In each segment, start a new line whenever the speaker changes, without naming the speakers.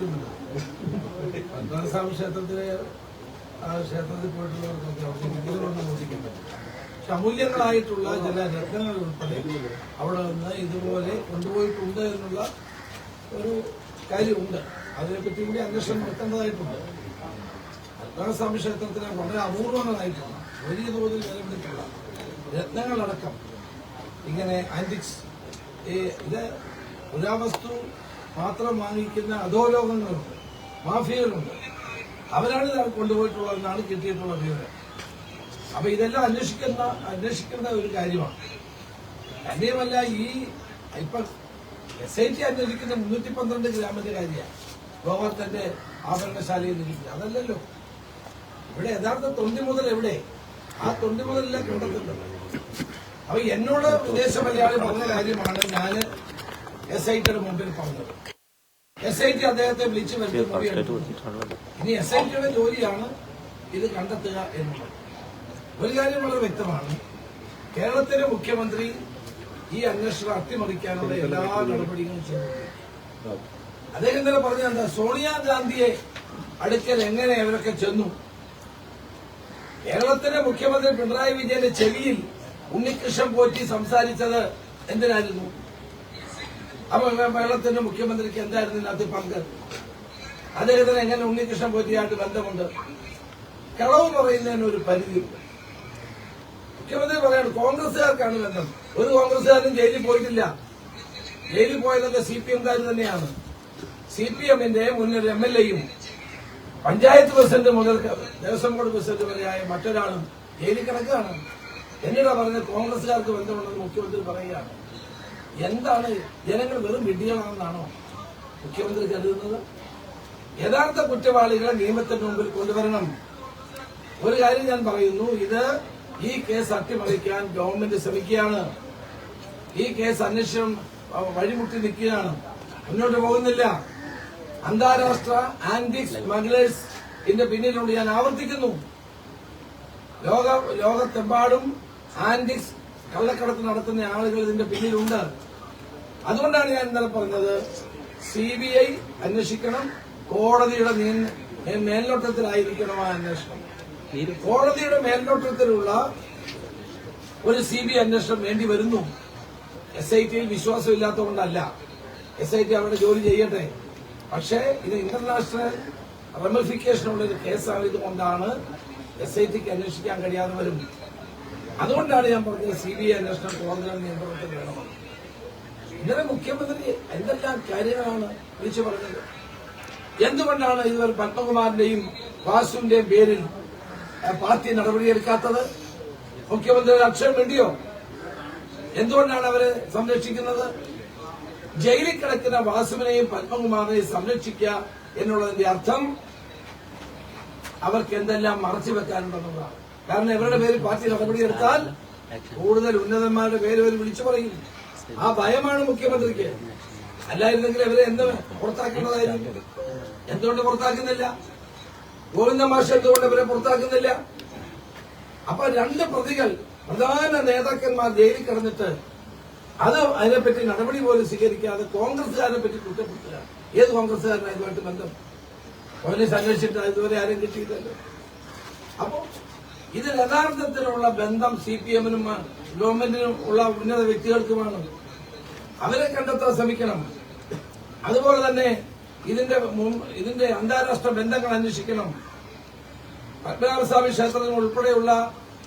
പത്മനാഭസ്വാമി ക്ഷേത്രത്തിലെ ആ ക്ഷേത്രത്തിൽ പോയിട്ടുള്ളവർക്കൊക്കെ അവർക്ക് വിഗ്രഹമൊന്നും മോദിക്കുന്നത് പക്ഷെ അമൂല്യങ്ങളായിട്ടുള്ള ചില രത്നങ്ങൾ ഉൾപ്പെടെ അവിടെ നിന്ന് ഇതുപോലെ കൊണ്ടുപോയിട്ടുണ്ട് എന്നുള്ള ഒരു കാര്യമുണ്ട് അതിനെപ്പറ്റി കൂടി അന്വേഷണം വെക്കേണ്ടതായിട്ടുണ്ട് പത്മനാഭസ്വാമി ക്ഷേത്രത്തിന് വളരെ അപൂർവങ്ങളായിട്ടുള്ള വലിയ തോതിൽ നിലവിലുള്ള രത്നങ്ങളടക്കം ഇങ്ങനെ ആന്റിക്സ് ഇത് പുരാവസ്തു പാത്രം വാങ്ങിക്കുന്ന അധോലോകങ്ങളുണ്ട് മാഫിയകളുണ്ട് അവരാണ് ഇത് കൊണ്ടുപോയിട്ടുള്ളതെന്നാണ് കിട്ടിയിട്ടുള്ള വിവരം അപ്പൊ ഇതെല്ലാം അന്വേഷിക്കുന്ന അന്വേഷിക്കുന്ന ഒരു കാര്യമാണ് അതേമല്ല ഈ ഇപ്പൊ എസ് ഐ ടി അന്വേഷിക്കുന്ന മുന്നൂറ്റി പന്ത്രണ്ട് ഗ്രാമത്തിന്റെ കാര്യമാണ് തന്റെ ആഭരണശാലയിൽ നിന്നിരിക്കുന്നത് അതല്ലല്ലോ ഇവിടെ യഥാർത്ഥ തൊണ്ടി മുതൽ എവിടെ ആ തൊണ്ടി മുതലെല്ലാം കണ്ടെത്തുന്നുണ്ട് അപ്പൊ എന്നോട് വിദേശ മലയാളി പറഞ്ഞ കാര്യമാണ് ഞാൻ എസ് ഐ ടിയുടെ മുമ്പിൽ പറഞ്ഞത് എസ് ഐ ടി അദ്ദേഹത്തെ വിളിച്ചു വരുത്തി ഇനി എസ് ഐ ടിയുടെ ജോലിയാണ് ഇത് കണ്ടെത്തുക എന്നുള്ളത് ഒരു കാര്യം വളരെ വ്യക്തമാണ് കേരളത്തിലെ മുഖ്യമന്ത്രി ഈ അന്വേഷണം അട്ടിമറിക്കാനുള്ള എല്ലാ നടപടികളും ചെയ്യുന്നു അദ്ദേഹം തന്നെ പറഞ്ഞ എന്താ സോണിയാഗാന്ധിയെ അടുക്കൽ എങ്ങനെ അവരൊക്കെ ചെന്നു കേരളത്തിലെ മുഖ്യമന്ത്രി പിണറായി വിജയന്റെ ചെവിയിൽ ഉണ്ണികൃഷ്ണൻ പോറ്റി സംസാരിച്ചത് എന്തിനായിരുന്നു അപ്പൊ വെള്ളത്തിന്റെ മുഖ്യമന്ത്രിക്ക് എന്തായിരുന്നു ഇതിനകത്ത് പങ്ക് അദ്ദേഹത്തിന് എങ്ങനെ ഉണ്ണികൃഷ്ണൻ പോറ്റിയായിട്ട് ബന്ധമുണ്ട് കളവ് പറയുന്നതിന് ഒരു പരിധിയുണ്ട് മുഖ്യമന്ത്രി പറയാണ് കോൺഗ്രസുകാർക്കാണ് ബന്ധം ഒരു കോൺഗ്രസുകാരനും ജയിലിൽ പോയിട്ടില്ല ജയിലിൽ പോയതൊക്കെ സി പി എംകാർ തന്നെയാണ് സി പി എമ്മിന്റെ മുന്നൊരു എം എൽ എയും പഞ്ചായത്ത് പ്രസിഡന്റ് മുതൽ ദേവസ്വം ബോർഡ് പ്രസിഡന്റ് വരെയായ മറ്റൊരാളും ജയിലിൽ കിടക്കുകയാണ് എന്നിട്ടാ പറഞ്ഞത് കോൺഗ്രസുകാർക്ക് ബന്ധമുണ്ടെന്ന് മുഖ്യമന്ത്രി പറയുകയാണ് എന്താണ് ജനങ്ങൾ വെറും വിഡ്ഢികളാണെന്നാണോ മുഖ്യമന്ത്രി കരുതുന്നത് യഥാർത്ഥ കുറ്റവാളികളെ നിയമത്തിന്റെ മുമ്പിൽ കൊണ്ടുവരണം ഒരു കാര്യം ഞാൻ പറയുന്നു ഇത് ഈ കേസ് അട്ടിമറിക്കാൻ ഗവൺമെന്റ് ശ്രമിക്കുകയാണ് ഈ കേസ് അന്വേഷണം വഴിമുട്ടി നിൽക്കുകയാണ് മുന്നോട്ട് പോകുന്നില്ല അന്താരാഷ്ട്ര ആന്റി സ്മഗ്ലേഴ്സ് ഇതിന്റെ പിന്നിലുണ്ട് ഞാൻ ആവർത്തിക്കുന്നു ലോക ലോകത്തെമ്പാടും ആന്റിക്സ് കള്ളക്കടത്ത് നടത്തുന്ന ആളുകൾ ഇതിന്റെ പിന്നിലുണ്ട് അതുകൊണ്ടാണ് ഞാൻ ഇന്നലെ പറഞ്ഞത് സി ബി ഐ അന്വേഷിക്കണം കോടതിയുടെ മേൽനോട്ടത്തിലായിരിക്കണം ആ അന്വേഷണം കോടതിയുടെ മേൽനോട്ടത്തിലുള്ള ഒരു സി ബി ഐ അന്വേഷണം വേണ്ടി വരുന്നു എസ് ഐ ടിയിൽ വിശ്വാസം ഇല്ലാത്തതുകൊണ്ടല്ല എസ് ഐ ടി അവരുടെ ജോലി ചെയ്യട്ടെ പക്ഷേ ഇത് ഇന്റർനാഷണൽ റെമിഫിക്കേഷനുള്ള ഒരു കേസായത് കൊണ്ടാണ് എസ് ഐ ടിക്ക് അന്വേഷിക്കാൻ കഴിയാതെ വരും അതുകൊണ്ടാണ് ഞാൻ പറഞ്ഞത് സി ബി ഐ അന്വേഷണം കോടതിയുടെ നിയന്ത്രണത്തിൽ വേണമെന്ന് ഇങ്ങനെ മുഖ്യമന്ത്രി എന്തെല്ലാം കാര്യങ്ങളാണ് വിളിച്ചു പറഞ്ഞത് എന്തുകൊണ്ടാണ് ഇതുവരെ പത്മകുമാറിന്റെയും വാസുവിന്റെയും പേരിൽ പാർട്ടി നടപടിയെടുക്കാത്തത് മുഖ്യമന്ത്രിയുടെ അക്ഷരം വേണ്ടിയോ എന്തുകൊണ്ടാണ് അവരെ സംരക്ഷിക്കുന്നത് ജയിലിൽ കിടക്കുന്ന വാസുവിനെയും പത്മകുമാറിനെയും സംരക്ഷിക്കുക എന്നുള്ളതിന്റെ അർത്ഥം അവർക്ക് എന്തെല്ലാം മറച്ചു വെക്കാനുണ്ടെന്നുള്ളതാണ് കാരണം ഇവരുടെ പേരിൽ പാർട്ടി നടപടിയെടുത്താൽ കൂടുതൽ ഉന്നതന്മാരുടെ പേര് അവർ വിളിച്ചു പറയില്ല ആ ഭയമാണ് മുഖ്യമന്ത്രിക്ക് അല്ലായിരുന്നെങ്കിൽ അവരെ എന്ത് പുറത്താക്കേണ്ടതായിരുന്നു എന്തുകൊണ്ട് പുറത്താക്കുന്നില്ല ഗോവിന്ദ മാഷ് എന്തുകൊണ്ട് അവരെ പുറത്താക്കുന്നില്ല അപ്പൊ രണ്ട് പ്രതികൾ പ്രധാന നേതാക്കന്മാർ ജയിലിൽ കിടന്നിട്ട് അത് അതിനെപ്പറ്റി നടപടി പോലും സ്വീകരിക്കാതെ കോൺഗ്രസ്സുകാരനെ പറ്റി കുറ്റപ്പെടുത്തുക ഏത് കോൺഗ്രസ്സുകാരനാണ് ഇതുമായിട്ട് ബന്ധം പോലീസ് അന്വേഷിച്ചിട്ട് ഇതുവരെ ആരും കിട്ടിയില്ലല്ലോ അപ്പോ ഇത് യഥാർത്ഥത്തിലുള്ള ബന്ധം സി പി എമ്മിനും ഗവൺമെന്റിനും ഉള്ള ഉന്നത വ്യക്തികൾക്കുമാണ് അവരെ കണ്ടെത്താൻ ശ്രമിക്കണം അതുപോലെ തന്നെ ഇതിന്റെ ഇതിന്റെ അന്താരാഷ്ട്ര ബന്ധങ്ങൾ അന്വേഷിക്കണം പത്മനാഭസ്വാമി ക്ഷേത്രങ്ങൾ ഉൾപ്പെടെയുള്ള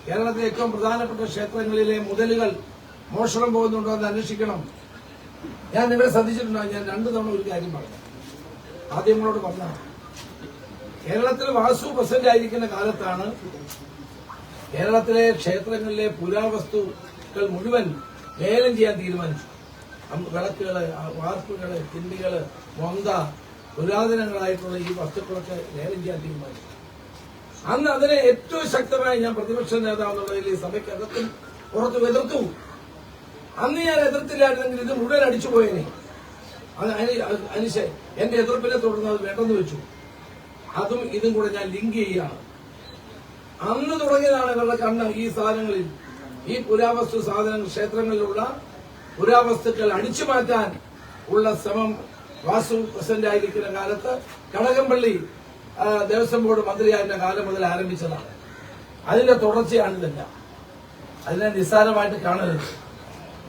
കേരളത്തിലെ ഏറ്റവും പ്രധാനപ്പെട്ട ക്ഷേത്രങ്ങളിലെ മുതലുകൾ മോഷണം പോകുന്നുണ്ടോ എന്ന് അന്വേഷിക്കണം ഞാൻ ഇവിടെ ശ്രദ്ധിച്ചിട്ടുണ്ടോ ഞാൻ രണ്ടു തവണ ഒരു കാര്യം പറഞ്ഞു ആദ്യം നിങ്ങളോട് പറഞ്ഞ കേരളത്തിൽ വാസു പ്രസിഡന്റ് ആയിരിക്കുന്ന കാലത്താണ് കേരളത്തിലെ ക്ഷേത്രങ്ങളിലെ പുരാവസ്തുക്കൾ മുഴുവൻ ലേലം ചെയ്യാൻ തീരുമാനിച്ചു വിളക്കുകള് വാർപ്പുകള് കിണ്ടികള് മൊന്ത പുരാതനങ്ങളായിട്ടുള്ള ഈ വസ്തുക്കളൊക്കെ ലേലം ചെയ്യാൻ തീരുമാനിച്ചു അന്ന് അതിനെ ഏറ്റവും ശക്തമായി ഞാൻ പ്രതിപക്ഷ നേതാവെന്നുള്ളതിൽ ഈ സഭയ്ക്ക് അകത്തും പുറത്തും എതിർത്തു അന്ന് ഞാൻ എതിർത്തില്ലായിരുന്നെങ്കിൽ ഇത് മുഴുവൻ അടിച്ചു പോയേനെ അതിന് എന്റെ എതിർപ്പിനെ തുടർന്ന് അത് വേണ്ടെന്ന് വെച്ചു അതും ഇതും കൂടെ ഞാൻ ലിങ്ക് ചെയ്യുകയാണ് അന്ന് തുടങ്ങിയതാണ് ഇവരുടെ കണ്ണ് ഈ സാധനങ്ങളിൽ ഈ പുരാവസ്തു സാധനങ്ങൾ ക്ഷേത്രങ്ങളിലുള്ള പുരാവസ്തുക്കൾ അടിച്ചു മാറ്റാൻ ഉള്ള ശ്രമം വാസു പ്രസിഡന്റ് ആയിരിക്കുന്ന കാലത്ത് കടകംപള്ളി ദേവസ്വം ബോർഡ് മന്ത്രിയായിരുന്ന കാലം മുതൽ ആരംഭിച്ചതാണ് അതിന്റെ തുടർച്ചയാണ് ഇതെല്ലാം അതിനെ നിസ്സാരമായിട്ട് കാണരുത്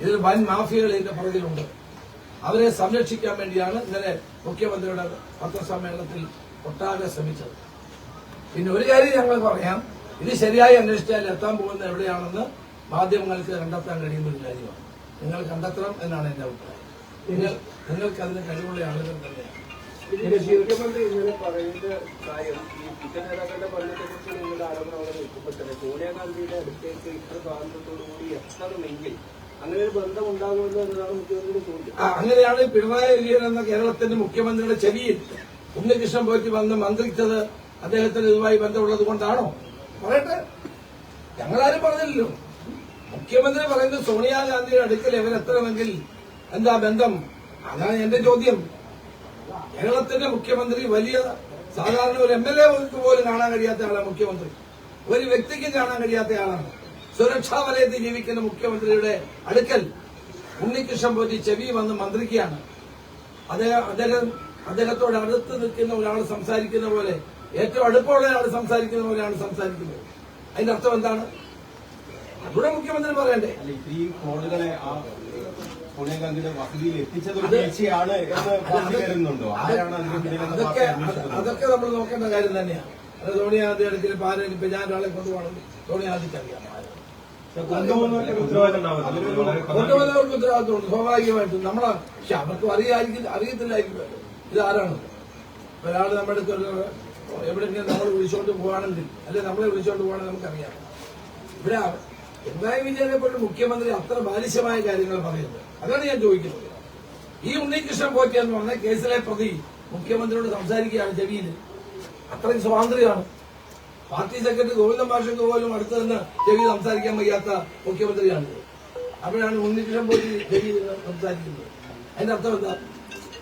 ഇതിൽ വൻ മാഫിയകൾ ഇതിന്റെ പുറകിലുണ്ട് അവരെ സംരക്ഷിക്കാൻ വേണ്ടിയാണ് ഇന്നലെ മുഖ്യമന്ത്രിയുടെ പത്രസമ്മേളനത്തിൽ ഒട്ടാകെ ശ്രമിച്ചത് പിന്നെ ഒരു കാര്യം ഞങ്ങൾ പറയാം ഇത് ശരിയായി അന്വേഷിച്ചാൽ എത്താൻ പോകുന്ന എവിടെയാണെന്ന് മാധ്യമങ്ങൾക്ക് കണ്ടെത്താൻ കഴിയുന്ന ഒരു കാര്യമാണ് നിങ്ങൾ കണ്ടെത്തണം എന്നാണ് എന്റെ അഭിപ്രായം നിങ്ങൾ നിങ്ങൾക്ക് അതിന് കഴിവുള്ള ആളുകൾ തന്നെയാണ് ഇങ്ങനെ ഈ നിങ്ങളുടെ അവിടെ ഇത്ര അങ്ങനെ ഒരു അങ്ങനെയാണ് പിണറായി വിജയൻ എന്ന കേരളത്തിന്റെ മുഖ്യമന്ത്രിയുടെ ചെവിയിൽ ഉണ്ണികൃഷ്ണൻ പോയിട്ട് വന്ന് മന്ത്രിച്ചത് അദ്ദേഹത്തിന് ഇതുമായി ബന്ധമുള്ളത് കൊണ്ടാണോ പറയട്ടെ ഞങ്ങളാരും പറഞ്ഞില്ലല്ലോ മുഖ്യമന്ത്രി പറയുന്നത് സോണിയാഗാന്ധിയുടെ അടുക്കൽ ഇവരെത്തണമെങ്കിൽ എന്താ ബന്ധം അതാണ് എന്റെ ചോദ്യം കേരളത്തിന്റെ മുഖ്യമന്ത്രി വലിയ സാധാരണ ഒരു എം എൽ എക്ക് പോലും കാണാൻ കഴിയാത്ത ആളാണ് മുഖ്യമന്ത്രി ഒരു വ്യക്തിക്കും കാണാൻ കഴിയാത്ത ആളാണ് സുരക്ഷാ വലയത്തിൽ ജീവിക്കുന്ന മുഖ്യമന്ത്രിയുടെ അടുക്കൽ ഉണ്ണികൃഷ്ണൻ പോറ്റി ചെവി വന്ന് മന്ത്രിക്കാണ് അദ്ദേഹം അദ്ദേഹത്തോട് അടുത്ത് നിൽക്കുന്ന ഒരാൾ സംസാരിക്കുന്ന പോലെ ഏറ്റവും അടുപ്പമുള്ളയാൾ സംസാരിക്കുന്ന പോലെയാണ് സംസാരിക്കുന്നത് അതിന്റെ അർത്ഥം എന്താണ് നമ്മുടെ മുഖ്യമന്ത്രി പറയണ്ടേ ഈ കോളുകളെ
അതൊക്കെ അതൊക്കെ നമ്മൾ നോക്കേണ്ട കാര്യം തന്നെയാണ് അത് ധോണിയാദി അടുക്കൽ പാലും ഇപ്പൊ ഞാൻ ഒരാളെ കൊണ്ടുപോകണം ധോണിയാദിക്കറിയാം കൊണ്ടുപോകാൻ ഉത്തരവാദിത്തമുണ്ട് സ്വാഭാവികമായിട്ടും നമ്മളെ പക്ഷെ അവർക്കും അറിയാതിരിക്കും അറിയത്തില്ലായിരിക്കും ഇത് ആരാണ് ഒരാൾ നമ്മുടെ അടുത്ത് എവിടെയെങ്കിലും നമ്മൾ വിളിച്ചോണ്ട് പോവാണെങ്കിൽ അല്ലെ നമ്മളെ വിളിച്ചോണ്ട് പോവാണെങ്കിൽ നമുക്കറിയാം ഇവിടെ പിണറായി വിജയനെ മുഖ്യമന്ത്രി അത്ര ബാലിശമായ കാര്യങ്ങൾ പറയുന്നത് അതാണ് ഞാൻ ചോദിക്കുന്നത് ഈ ഉണ്ണികൃഷ്ണൻ പോറ്റി എന്ന് പറഞ്ഞ കേസിലെ പ്രതി മുഖ്യമന്ത്രിയോട് സംസാരിക്കുകയാണ് ചെവിയിൽ അത്രയും സ്വാതന്ത്ര്യമാണ് പാർട്ടി സെക്രട്ടറി ഗോവിന്ദൻ മാഷക്ക് പോലും അടുത്ത് തന്നെ ചെവി സംസാരിക്കാൻ വയ്യാത്ത മുഖ്യമന്ത്രിയാണ് അവിടെയാണ് ഉണ്ണികൃഷ്ണൻ പോറ്റി ചെവി സംസാരിക്കുന്നത് അതിന്റെ അർത്ഥം എന്താ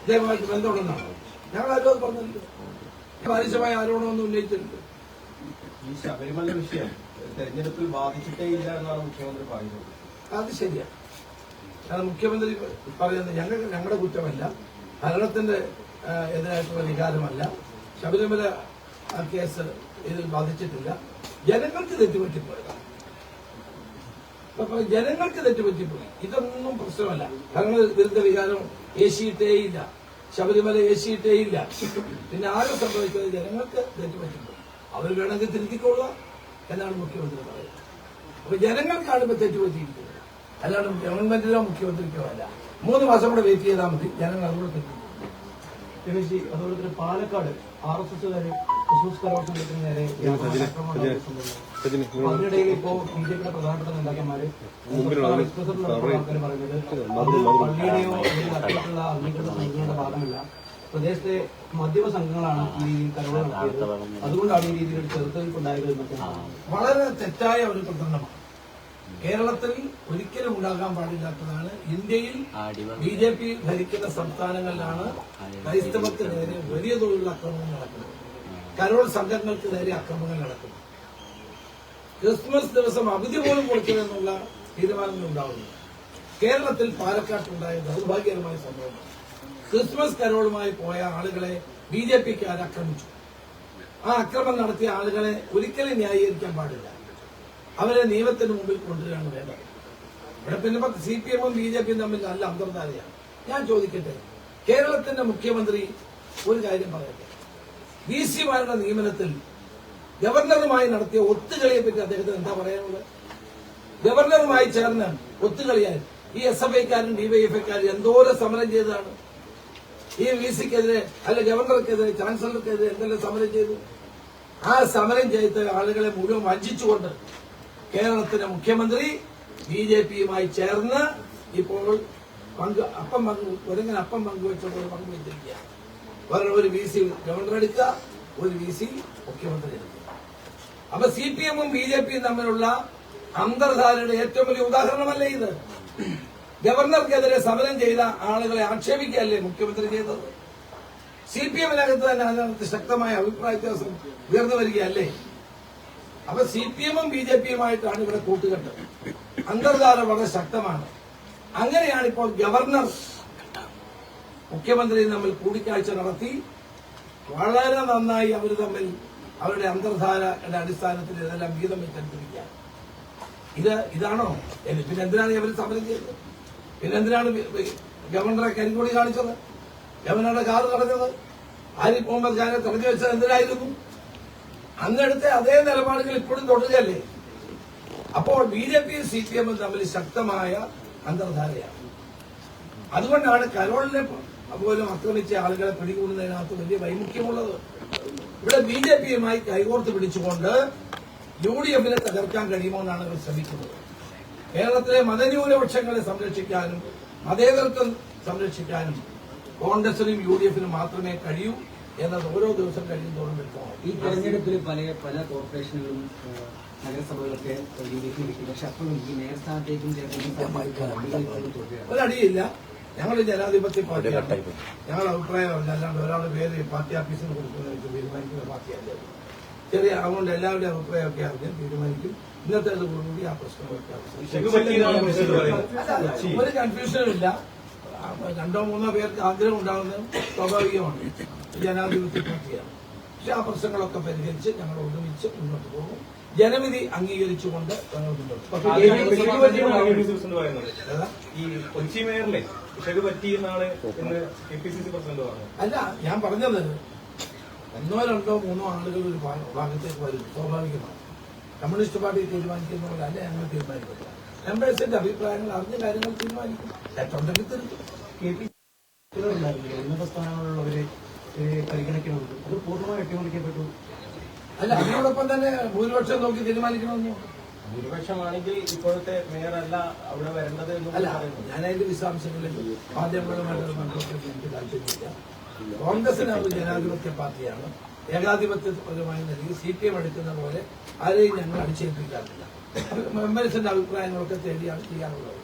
ഇതേമായിട്ട് ബന്ധമുണ്ടെന്നാണ് ഞങ്ങൾ ആരോ പറഞ്ഞിട്ടുണ്ട് പരസ്യമായി ആരോപണമൊന്നും ഉന്നയിച്ചിട്ടുണ്ട്
ഈ ശബരിമല വിഷയം തെരഞ്ഞെടുപ്പിൽ ബാധിച്ചിട്ടേ ഇല്ല എന്നാണ് മുഖ്യമന്ത്രി പറയുന്നത് അത് ശരിയാണ് അത് മുഖ്യമന്ത്രി പറയുന്നത് ഞങ്ങൾ ഞങ്ങളുടെ കുറ്റമല്ല ഭരണത്തിന്റെ എതിരായിട്ടുള്ള വികാരമല്ല ശബരിമല കേസ് ഇതിൽ ബാധിച്ചിട്ടില്ല ജനങ്ങൾക്ക് തെറ്റുപറ്റിപ്പോയതാണ് ജനങ്ങൾക്ക് തെറ്റുപറ്റിപ്പോയി ഇതൊന്നും പ്രശ്നമല്ല ഭരണ വിരുദ്ധ വികാരം ഏശിയിട്ടേയില്ല ശബരിമല ഏശിയിട്ടേ ഇല്ല പിന്നെ ആരും സംഭവിച്ചത് ജനങ്ങൾക്ക് തെറ്റുപറ്റുമ്പോൾ അവർ വേണമെങ്കിൽ തിരുത്തിക്കൊള്ളുക എന്നാണ് മുഖ്യമന്ത്രി പറയുന്നത് അപ്പൊ ജനങ്ങൾക്കാണ് ഇപ്പൊ തെറ്റുപറ്റിയിരിക്കുന്നത് അല്ലാണ്ട് ഗവൺമെന്റിലോ മുഖ്യമന്ത്രിക്കോ അല്ല മൂന്ന് മാസം കൂടെ വെയിറ്റ് ചെയ്താൽ മതി ജനങ്ങൾ അതുകൂടെ തെറ്റും രമേശ് അതുപോലെ തന്നെ പാലക്കാട് ആർ എസ് എസുകാര് ക്രിസ്മസ് കലോത്സവത്തിന് നേരെ അതിനിടയിൽ ഇപ്പോ ബി ജെ പിയുടെ പ്രധാനപ്പെട്ട നേതാക്കന്മാര് പള്ളിയുടെയോ അല്ലെങ്കിൽ അംഗീകൃത സംഘങ്ങളുടെ ഭാഗമില്ല പ്രദേശത്തെ മധ്യമ സംഘങ്ങളാണ് ഈ കരോള അതുകൊണ്ടാണ് ഈ രീതിയിൽ ചെറുത്തുണ്ടായത് വളരെ തെറ്റായ ഒരു പ്രകടനമാണ് കേരളത്തിൽ ഒരിക്കലും ഉണ്ടാകാൻ പാടില്ലാത്തതാണ് ഇന്ത്യയിൽ ബി ജെ പി ഭരിക്കുന്ന സംസ്ഥാനങ്ങളിലാണ് ക്രൈസ്തവത്തിനെതിരെ നേരെ വലിയ തോതിലുള്ള അക്രമങ്ങൾ നടക്കുന്നത് കരോൾ സംഘങ്ങൾക്ക് നേരെ അക്രമങ്ങൾ നടക്കുന്നു ക്രിസ്മസ് ദിവസം അവധി പോലും കൊടുക്കുമെന്നുള്ള തീരുമാനങ്ങൾ ഉണ്ടാവുന്നു കേരളത്തിൽ പാലക്കാട്ടുണ്ടായ ദൗർഭാഗ്യകരമായ സംഭവം ക്രിസ്മസ് കരോളുമായി പോയ ആളുകളെ ബി ജെ പിക്കാർ ആക്രമിച്ചു ആ അക്രമം നടത്തിയ ആളുകളെ ഒരിക്കലും ന്യായീകരിക്കാൻ പാടില്ല അവരെ നിയമത്തിന് മുമ്പിൽ കൊണ്ടുവരികയാണ് വേണ്ടത് ഇവിടെ പിന്നെ സി പി എമ്മും ബി ജെ പിയും തമ്മിൽ നല്ല അന്തർധാരയാണ് ഞാൻ ചോദിക്കട്ടെ കേരളത്തിന്റെ മുഖ്യമന്ത്രി ഒരു കാര്യം പറയട്ടെ ഡി സിമാരുടെ നിയമനത്തിൽ ഗവർണറുമായി നടത്തിയ ഒത്തുകളിയെ പറ്റി അദ്ദേഹത്തിന് എന്താ പറയാനുള്ളത് ഗവർണറുമായി ചേർന്ന് ഒത്തുകളിയാൽ ഈ എസ് എഫ് ഐക്കാരും ഡിവൈഎഫ്ഐക്കാരും എന്തോരം സമരം ചെയ്തതാണ് ഈ വി സിക്കെതിരെ അല്ല ഗവർണർക്കെതിരെ ചാൻസലർക്കെതിരെ എന്തെല്ലാം സമരം ചെയ്തു ആ സമരം ചെയ്ത ആളുകളെ മുഴുവൻ വഞ്ചിച്ചുകൊണ്ട് കേരളത്തിന്റെ മുഖ്യമന്ത്രി ബി ജെ പിയുമായി ചേർന്ന് ഇപ്പോൾ പങ്ക് അപ്പം പങ്ക് ഒരുങ്ങനെ അപ്പം പങ്കുവെച്ച പോലെ പങ്കുവെച്ചിരിക്കുക വേറെ ഒരു വി സി ഗവർണർ എടുക്കുക ഒരു വി സി മുഖ്യമന്ത്രി എടുക്കുക അപ്പൊ സി പി എമ്മും ബി ജെ പിയും തമ്മിലുള്ള അന്തർധാരയുടെ ഏറ്റവും വലിയ ഉദാഹരണമല്ലേ ഇത് ഗവർണർക്കെതിരെ സമരം ചെയ്ത ആളുകളെ ആക്ഷേപിക്കുകയല്ലേ മുഖ്യമന്ത്രി ചെയ്തത് സി പി എമ്മിനകത്ത് തന്നെ അതിനകത്ത് ശക്തമായ അഭിപ്രായ വ്യത്യാസം ഉയർന്നു വരികയല്ലേ അപ്പൊ സി പി എമ്മും ബി ജെ പിയുമായിട്ടാണ് ഇവിടെ കൂട്ടുകെട്ട് അന്തർധാര വളരെ ശക്തമാണ് അങ്ങനെയാണ് ഇപ്പോൾ ഗവർണർ മുഖ്യമന്ത്രി തമ്മിൽ കൂടിക്കാഴ്ച നടത്തി വളരെ നന്നായി അവർ തമ്മിൽ അവരുടെ അന്തർധാരയുടെ അടിസ്ഥാനത്തിൽ ഇതെല്ലാം വീതം വെച്ചെടുത്തിരിക്കുക ഇത് ഇതാണോ പിന്നെ എന്തിനാണ് ഇവർ സമരം ചെയ്തത് പിന്നെ എന്തിനാണ് ഗവർണറെ കരിങ്കൊടി കാണിച്ചത് ഗവർണറുടെ കാറ് തടഞ്ഞത് ആരിഫ് മുഹമ്മദ് ഖാനെ തടഞ്ഞു വെച്ചത് എന്തിനായിരുന്നു അന്നെടുത്ത അതേ നിലപാടുകൾ ഇപ്പോഴും തുടരുകയല്ലേ അപ്പോൾ B J P C P എമ്മും തമ്മിൽ ശക്തമായ അന്തർധാരയാണ് അതുകൊണ്ടാണ് കരോളിനെ പോലും ആക്രമിച്ച ആളുകളെ പിടികൂടുന്നതിനകത്ത് വലിയ വൈമുഖ്യമുള്ളത് ഇവിടെ ബി ജെ പിയുമായി കൈകോർത്ത് പിടിച്ചുകൊണ്ട് യു ഡി എഫിനെ തകർക്കാൻ കഴിയുമോ എന്നാണ് അവർ ശ്രമിക്കുന്നത് കേരളത്തിലെ മതന്യൂനപക്ഷങ്ങളെ സംരക്ഷിക്കാനും മതേതരത്വം സംരക്ഷിക്കാനും കോൺഗ്രസിനും യു ഡി എഫിനും മാത്രമേ കഴിയൂ എന്നത് ഓരോ ദിവസം കഴിയുന്നതോറും വ്യക്തമാവും ഈ തെരഞ്ഞെടുപ്പിൽ പല പല കോർപ്പറേഷനുകളും ഒരടിയില്ല ഞങ്ങൾ ജനാധിപത്യ പാർട്ടിയാണ് ഞങ്ങൾ അഭിപ്രായം പറഞ്ഞ ഒരാൾ പേര് പാർട്ടി ഓഫീസിൽ കൊടുക്കുന്ന തീരുമാനിക്കുന്ന പാർട്ടിയല്ല ചെറിയ അതുകൊണ്ട് എല്ലാവരുടെയും അഭിപ്രായമൊക്കെ അറിഞ്ഞ് തീരുമാനിക്കും ഇന്നത്തെ കൂടി ആ പ്രശ്നമൊക്കെ ഒരു കൺഫ്യൂഷനും ഇല്ല രണ്ടോ മൂന്നോ പേർക്ക് ആഗ്രഹം ഉണ്ടാകുന്നത് സ്വാഭാവികമാണ് ജനാധിപത്യ പ്രക്രിയ പക്ഷെ ആ പ്രശ്നങ്ങളൊക്കെ പരിഹരിച്ച് ഞങ്ങൾ ഒരുമിച്ച് മുന്നോട്ട് പോകും ജനവിധി അംഗീകരിച്ചുകൊണ്ട് അല്ല ഞാൻ പറഞ്ഞത് ഒന്നോ രണ്ടോ മൂന്നോ ആളുകൾ ഒരു ഭാഗത്തേക്ക് വരും സ്വാഭാവികമാണ് കമ്മ്യൂണിസ്റ്റ് പാർട്ടി തീരുമാനിക്കുന്ന പോലെ അല്ല ഞങ്ങൾ തീരുമാനിക്കില്ല മെമ്പേഴ്സിന്റെ അഭിപ്രായങ്ങൾ അറിഞ്ഞ കാര്യങ്ങൾ തീരുമാനിക്കും തെറ്റുണ്ടെങ്കിൽ തിരുത്തും കെ പി പരിഗണിക്കണമെന്ന് അത് പൂർണ്ണമായി അട്ടിമറിക്കപ്പെട്ടു അല്ല അതിനോടൊപ്പം തന്നെ ഭൂരിപക്ഷം നോക്കി തീരുമാനിക്കണമെന്നോ ഭൂരിപക്ഷമാണെങ്കിൽ ഇപ്പോഴത്തെ മേയർ അല്ല അവിടെ വരേണ്ടത് അല്ല ഞാനതിന്റെ വിശദാംശങ്ങളിൽ മാധ്യമങ്ങളുമായിട്ട് ബന്ധപ്പെട്ട് എനിക്ക് താല്പര്യമില്ല കോൺഗ്രസിന് ഒരു ജനാധിപത്യ പാർട്ടിയാണ് ഏകാധിപത്യപരമായി നൽകി സി പി എം എടുക്കുന്ന പോലെ ആരെയും ഞങ്ങൾ അടിച്ചേൽപ്പിക്കാറില്ല മെമ്പേഴ്സിന്റെ അഭിപ്രായങ്ങളൊക്കെ തേടിയാണ് ചെയ്യാറുള്ളത്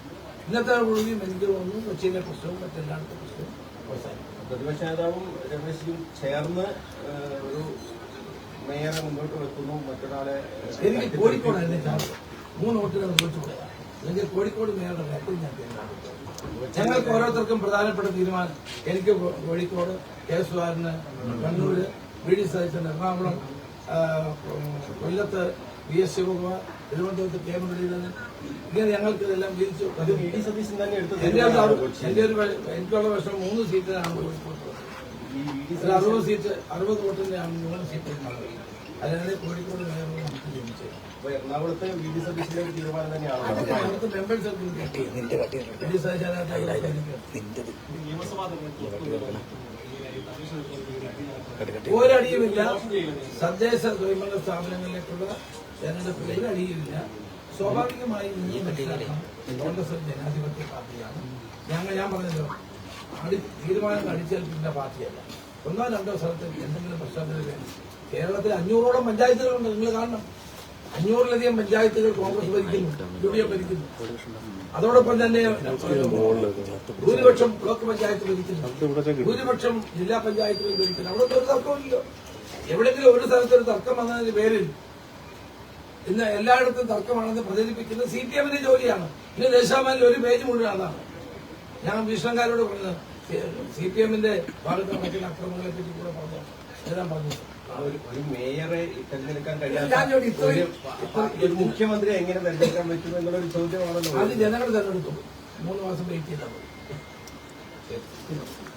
ഇന്നത്തെ മുഴുവൻ എനിക്ക് തോന്നുന്നു കൊച്ചിയിലെ പ്രശ്നവും മറ്റെല്ലായിടത്തെ പ്രശ്നവും അവസാനിക്കും പ്രതിപക്ഷ നേതാവും രമേശും ചേർന്ന് ഒരു മേയറെ മുന്നോട്ട് വെക്കുന്നു മറ്റൊരാളെ എനിക്ക് കോഴിക്കോടായിരുന്നു ചാൻസ് മൂന്ന് വോട്ടിനെ മുന്നോട്ട് പോയാൽ അല്ലെങ്കിൽ കോഴിക്കോട് മേയറുടെ റെക്കോർഡ് ഞാൻ തീരുമാനിക്കും ഞങ്ങൾക്ക് ഓരോരുത്തർക്കും പ്രധാനപ്പെട്ട തീരുമാനം എനിക്ക് കോഴിക്കോട് കെ സുഹാറിന് കണ്ണൂര് വി ഡി സതീശൻ എറണാകുളം കൊല്ലത്ത് വി എസ് ശിവകുമാർ തിരുവനന്തപുരത്ത് കെ മുരളീധരൻ ഇങ്ങനെ ഞങ്ങൾക്ക് ഇതെല്ലാം വീതിച്ചു എന്റെ എന്റെ ഒരു എനിക്കുള്ള വർഷം മൂന്ന് സീറ്റിനാണ് കോഴിക്കോട് അറുപത് സീറ്റ് അറുപത് വോട്ടിന്റെയാണ് മൂന്ന് സീറ്റ് അല്ലാതെ കോഴിക്കോട് നമുക്ക് ജനിച്ചത് എറണാകുളത്തെ വി ഡി സതീശിന്റെ തീരുമാനം തന്നെയാണ് അവിടുത്തെ മെമ്പേഴ്സ് വി ഡി സതീശ് നിയമസഭാ ഒരടിയുമില്ല തദ്ദേശ സ്വയംഭരണ സ്ഥാപനങ്ങളിലേക്കുള്ള തെരഞ്ഞെടുപ്പിൽ അടിയുമില്ല സ്വാഭാവികമായി നീ മനസ്സിലാക്കണം കോൺഗ്രസ് ഒരു ജനാധിപത്യ പാർട്ടിയാണ് ഞങ്ങൾ ഞാൻ പറഞ്ഞല്ലോ അടി തീരുമാനം അടിച്ചേൽപ്പിക്കുന്ന പാർട്ടിയല്ല ഒന്നോ രണ്ടോ സ്ഥലത്ത് എന്തെങ്കിലും പ്രശ്നത്തിന് കേരളത്തിൽ അഞ്ഞൂറോളം പഞ്ചായത്തുകളുണ്ട് നിങ്ങൾ കാണണം അഞ്ഞൂറിലധികം പഞ്ചായത്തുകൾ കോൺഗ്രസ് ഭരിക്കുന്നു യു ഡി എഫ് ഭരിക്കുന്നു അതോടൊപ്പം തന്നെ ഭൂരിപക്ഷം ബ്ലോക്ക് പഞ്ചായത്ത് ഭരിക്കുന്നു ഭൂരിപക്ഷം ജില്ലാ പഞ്ചായത്തുകൾ ഭരിക്കുന്നു അവിടെ ഒരു തർക്കമില്ല എവിടെയെങ്കിലും ഒരു സ്ഥലത്തൊരു തർക്കം വന്നതിന്റെ പേരിൽ ഇന്ന് എല്ലായിടത്തും തർക്കമാണെന്ന് പ്രചരിപ്പിക്കുന്നത് സി പി എമ്മിന്റെ ജോലിയാണ് ഇന്ന് ദേശാമാനിൽ ഒരു പേജ് മുഴുവനാണ് ഞാൻ ഭീഷണക്കാരോട് പറഞ്ഞത് സി പി എമ്മിന്റെ ഭാഗത്ത് മറ്റുള്ള അക്രമങ്ങളെ പറ്റി കൂടെ പറഞ്ഞു എല്ലാം പറഞ്ഞു ഒരു മേയറെ തെരഞ്ഞെടുക്കാൻ കഴിയാത്ത ഒരു മുഖ്യമന്ത്രിയെ എങ്ങനെ തെരഞ്ഞെടുക്കാൻ പറ്റും എന്നുള്ള ഒരു ചോദ്യമാണല്ലോ അത് ജനങ്ങൾ തെരഞ്ഞെടുത്തു മൂന്ന് മാസം വെയിറ്റ് ചെയ്താൽ മതി